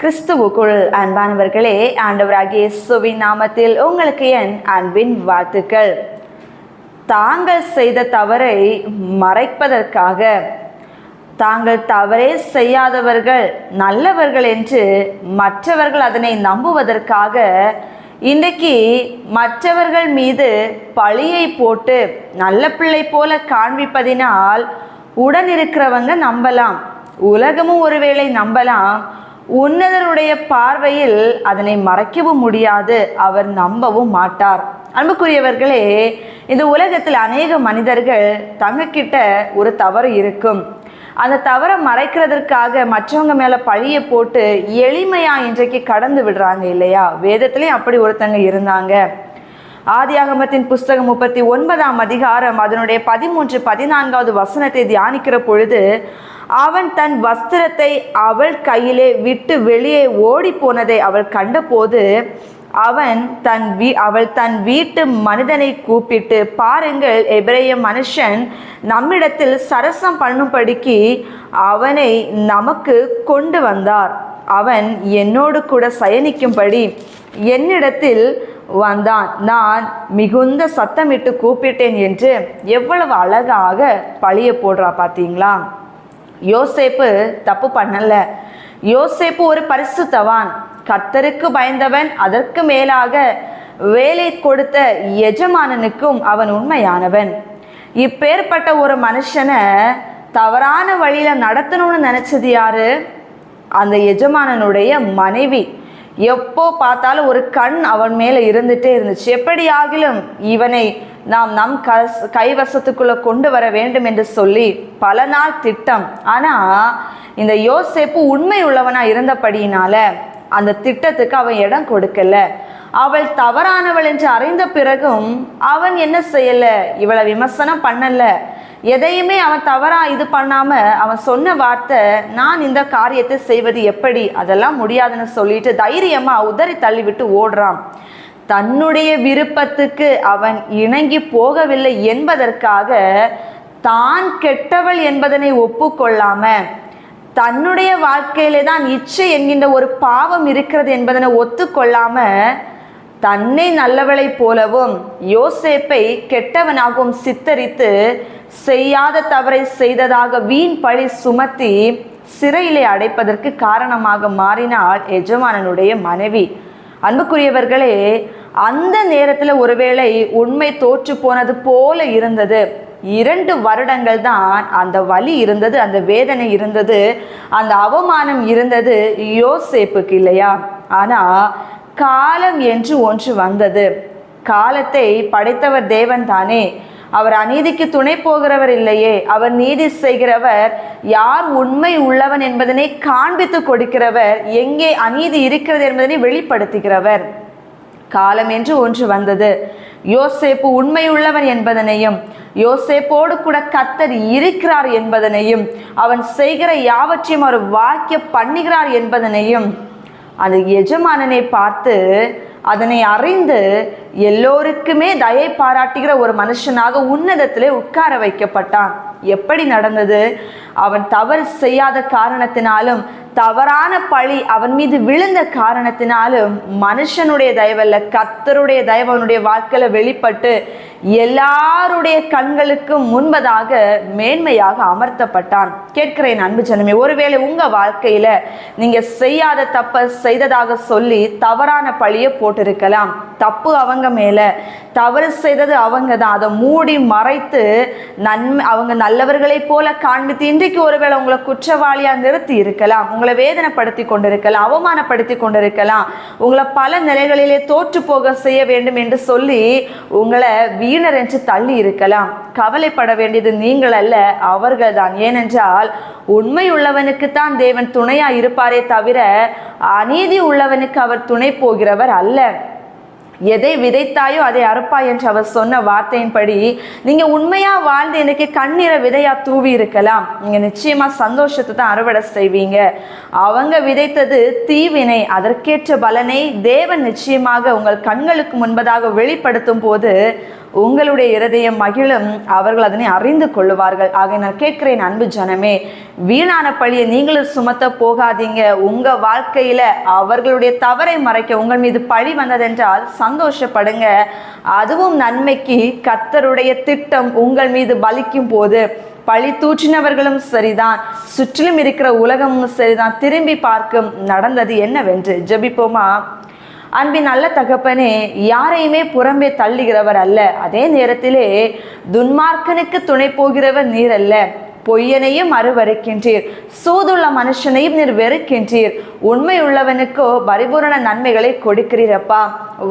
கிறிஸ்துவுக்குள் அன்பானவர்களே ஆண்டவராகிய இயேசுவின் நாமத்தில் உங்களுக்கு என் அன்பின் வாழ்த்துக்கள். தாங்கள் செய்த தவறை மறைப்பதற்காக தாங்கள் தவறே செய்யாதவர்கள் நல்லவர்கள் என்று மற்றவர்கள் அதனை நம்புவதற்காக இன்றைக்கு மற்றவர்கள் மீது பழியை போட்டு நல்ல பிள்ளை போல காண்பிப்பதினால் உடன் இருக்கிறவங்க நம்பலாம். உலகமும் ஒருவேளை நம்பலாம். உன்னதனுடைய பார்வையில் அதனை மறைக்கவும் முடியாது அவர் நம்பவும் மாட்டார். அன்புக்குரியவர்களே இந்த உலகத்தில் அநேக மனிதர்கள் தங்கக்கிட்ட ஒரு தவறு இருக்கும். அந்த தவறை மறைக்கிறதற்காக மற்றவங்க மேலே பழியை போட்டு எளிமையாக இன்றைக்கு கடந்து விடுறாங்க இல்லையா? வேதத்துலேயும் அப்படி ஒருத்தங்க இருந்தாங்க. ஆதியாகமத்தின் புஸ்தகம் முப்பத்தி ஒன்பதாம் அதிகாரம் அதனுடைய பதிமூன்று பதினான்காவது வசனத்தை தியானிக்கிற பொழுது அவன் தன் வஸ்திரத்தை அவள் கையிலே விட்டு வெளியே ஓடி போனதை அவள் கண்டபோது அவன் தன் வீ அவள் தன் வீட்டு மனிதனை கூப்பிட்டு பாருங்கள் எபிரேய மனுஷன் நம்மிடத்தில் சரசம் பண்ணும்படிக்கு அவனை நமக்கு கொண்டு வந்தார். அவன் என்னோடு கூட சயனிக்கும்படி என்னிடத்தில் வந்தான். நான் மிகுந்த சத்தமிட்டு கூப்பிட்டேன் என்று எவ்வளவு அழகாக பழிய போடுறா பார்த்தீங்களா? யோசேப்பு தப்பு பண்ணல. யோசேப்பு ஒரு பரிசுத்தவான். கர்த்தருக்கு பயந்தவன் அதற்கு மேலாக வேலை கொடுத்த எஜமானனுக்கும் அவன் உண்மையானவன். இப்பேற்பட்ட ஒரு மனுஷனை தவறான வழியில் நடத்தணும்னு நினச்சது யாரு? அந்த எஜமானனுடைய மனைவி. எப்போ பார்த்தாலும் ஒரு கண் அவன் மேலே இருந்துட்டே இருந்துச்சு. எப்படி ஆகிலும் இவனை நாம் நம் கஸ் கைவசத்துக்குள்ள கொண்டு வர வேண்டும் என்று சொல்லி பல நாள் திட்டம். ஆனா இந்த யோசேப்பு உண்மை உள்ளவனா இருந்தபடியினால அந்த திட்டத்துக்கு அவன் இடம் கொடுக்கல. அவள் தவறானவள் என்று அறிந்த பிறகும் அவன் என்ன செய்யல? இவளை விமர்சனம் பண்ணல. எதையுமே அவன் தவறா இது பண்ணாம அவன் சொன்ன வார்த்தை நான் இந்த காரியத்தை செய்வது எப்படி? அதெல்லாம் முடியாதுன்னு சொல்லிட்டு தைரியமா உதறி தள்ளிவிட்டு ஓடுறான். தன்னுடைய விருப்பத்துக்கு அவன் இணங்கி போகவில்லை என்பதற்காக தான் கெட்டவள் என்பதனை ஒப்புக்கொள்ளாம தன்னுடைய வாழ்க்கையிலே தான் இச்சை என்கின்ற ஒரு பாவம் இருக்கிறது என்பதனை ஒத்துக்கொள்ளாம தன்னை நல்லவளைப் போலவும் யோசேப்பை கெட்டவனாகவும் சித்தரித்து செய்யாத தவறை செய்ததாக வீண் பழி சுமத்தி சிறையிலே அடைப்பதற்கு காரணமாக மாறினாள் எஜமானனுடைய மனைவி. அன்புக்குரியவர்களே அந்த நேரத்தில் ஒருவேளை உண்மை தோற்று போனது போல இருந்தது. இரண்டு வருடங்கள் தான் அந்த வலி இருந்தது அந்த வேதனை இருந்தது அந்த அவமானம் இருந்தது யோசேப்புக்கு இல்லையா? ஆனால் காலம் என்று ஒன்று வந்தது. காலத்தை படைத்தவர் தேவன் தானே அவர் அநீதிக்கு துணை போகிறவர் இல்லையே. அவர் நீதி செய்கிறவர் யார் உண்மை உள்ளவன் என்பதனை காண்பித்து கொடுக்கிறவர் எங்கே அநீதி இருக்கிறது என்பதனை வெளிப்படுத்துகிறவர். காலம் என்று ஒன்று வந்தது. யோசேப்பு உண்மையுள்ளவன் என்பதனையும் யோசேப்போடு கூட கத்தர் இருக்கிறார் என்பதனையும் அவன் செய்கிற யாவற்றையும் அவர் வாக்கிய பண்ணுகிறார் என்பதனையும் அந்த எஜமானனை பார்த்து அதனை அறிந்து எல்லோருக்குமே தயை பாராட்டுகிற ஒரு மனுஷனாக உன்னதத்திலே உட்கார வைக்கப்பட்டான். எப்படி நடந்தது? அவன் தவறு செய்யாத காரணத்தினாலும் தவறான பழி அவன் மீது விழுந்த காரணத்தினாலும் மனுஷனுடைய தயவல்ல கத்தருடைய தயவு அவனுடைய வெளிப்பட்டு எல்லாருடைய கண்களுக்கும் முன்பதாக மேன்மையாக அமர்த்தப்பட்டான். கேட்கிறேன் அன்பு ஜனமே ஒருவேளை உங்க வாழ்க்கையில நீங்க செய்யாத தப்ப செய்ததாக சொல்லி தவறான பழிய போட்டிருக்கலாம். தப்பு அவங்க மேலே தவறு செய்தது அவங்க தான் அதை மூடி மறைத்து நன்மை அவங்க நல்லவர்களைப் போல காண்பித்து இன்றைக்கு ஒருவேளை உங்களை குற்றவாளியாக நிறுத்தி இருக்கலாம். உங்களை வேதனைப்படுத்தி கொண்டிருக்கலாம் அவமானப்படுத்தி கொண்டிருக்கலாம். உங்களை பல நிலைகளிலே தோற்று போக செய்ய வேண்டும் என்று சொல்லி உங்களை வீணர் என்று தள்ளி இருக்கலாம். கவலைப்பட வேண்டியது நீங்கள் அல்ல அவர்கள் தான் ஏனென்றால் உண்மை உள்ளவனுக்கு தான் தேவன் துணையாக இருப்பாரே தவிர அநீதி உள்ளவனுக்கு அவர் துணை போகிறவர் அல்ல. எதை விதைத்தாயோ அதை அறுப்பாய் என்று அவர் சொன்ன வார்த்தையின்படி நீங்க உண்மையா வாழ்ந்து எனக்கு கண்ணீரை விதையா தூவி இருக்கலாம். நீங்க நிச்சயமா சந்தோஷத்தை தான் அறுவடை செய்வீங்க. அவங்க விதைத்தது தீவினை அதற்கேற்ற பலனை தேவன் நிச்சயமாக உங்கள் கண்களுக்கு முன்பதாக வெளிப்படுத்தும் போது உங்களுடைய இருதயம் மகிழும். அவர்கள் அதனை அறிந்து கொள்ளுவார்கள். ஆக நான் கேட்கிறேன் அன்பு ஜனமே வீணான பழியை நீங்களும் சுமத்த போகாதீங்க. உங்க வாழ்க்கையில அவர்களுடைய தவறை மறைக்க உங்கள் மீது பழி வந்ததென்றால் சந்தோஷப்படுங்க. அதுவும் நன்மைக்கு கத்தருடைய திட்டம் உங்கள் மீது பலிக்கும் போது. பழி தூற்றினவர்களும் சரிதான். சுற்றிலும் இருக்கிற உலகமும் சரிதான். திரும்பி பார்க்கும் நடந்தது என்னவென்று ஜபிப்போமா? அன்பின் நல்ல தகப்பனே யாரையுமே புறம்பே தள்ளுகிறவர் அல்ல. அதே நேரத்திலே துன்மார்க்கனுக்கு துணை போகிறவர் நீர் அல்ல. பொய்யனையும் அருவறுக்கின்றீர். சூதுள்ள மனுஷனையும் நீர் வெறுக்கின்றீர். உண்மை உள்ளவனுக்கோ பரிபூரண நன்மைகளை கொடுக்கிறீரப்பா.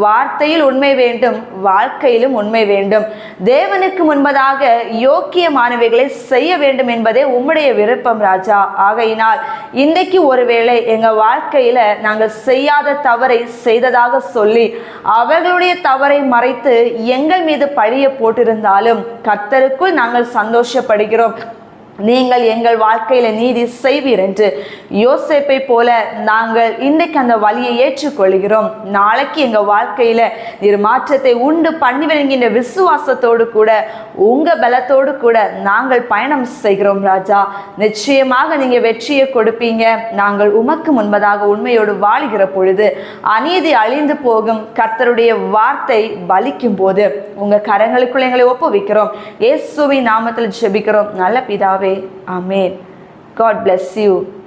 வார்த்தையில் உண்மை வேண்டும் வாழ்க்கையிலும் உண்மை வேண்டும். தேவனுக்கு முன்பதாக யோக்கியமானவைகளை செய்ய வேண்டும் என்பதே உம்முடைய விருப்பம் ராஜா. ஆகையினால் இன்றைக்கு ஒருவேளை எங்க வாழ்க்கையில நாங்கள் செய்யாத தவறை செய்ததாக சொல்லி அவர்களுடைய தவறை மறைத்து எங்கள் மீது பழிய போட்டிருந்தாலும் கர்த்தருக்குள் நாங்கள் சந்தோஷப்படுகிறோம். நீங்கள் எங்கள் வாழ்க்கையில நீதி செய்வீர் என்று யோசேப்பை போல நாங்கள் இன்றைக்கு அந்த வழியை ஏற்றுக்கொள்கிறோம். நாளைக்கு எங்க வாழ்க்கையில நீர் மாற்றத்தை உண்டு பண்ணி வருகின்ற விசுவாசத்தோடு கூட உங்க பலத்தோடு கூட நாங்கள் பயணம் செய்கிறோம் ராஜா. நிச்சயமாக நீங்க வெற்றியை கொடுப்பீங்க. நாங்கள் உமக்கு முன்பதாக உண்மையோடு வாழுகிற பொழுது அநீதி அழிந்து போகும் கர்த்தருடைய வார்த்தை பலிக்கும் போது உங்க கரங்களுக்குள்ள எங்களை ஒப்புவிக்கிறோம். இயேசுவின் நாமத்தில் ஜெபிக்கிறோம். நல்ல பிதாவே Yahweh. Amen. God bless you.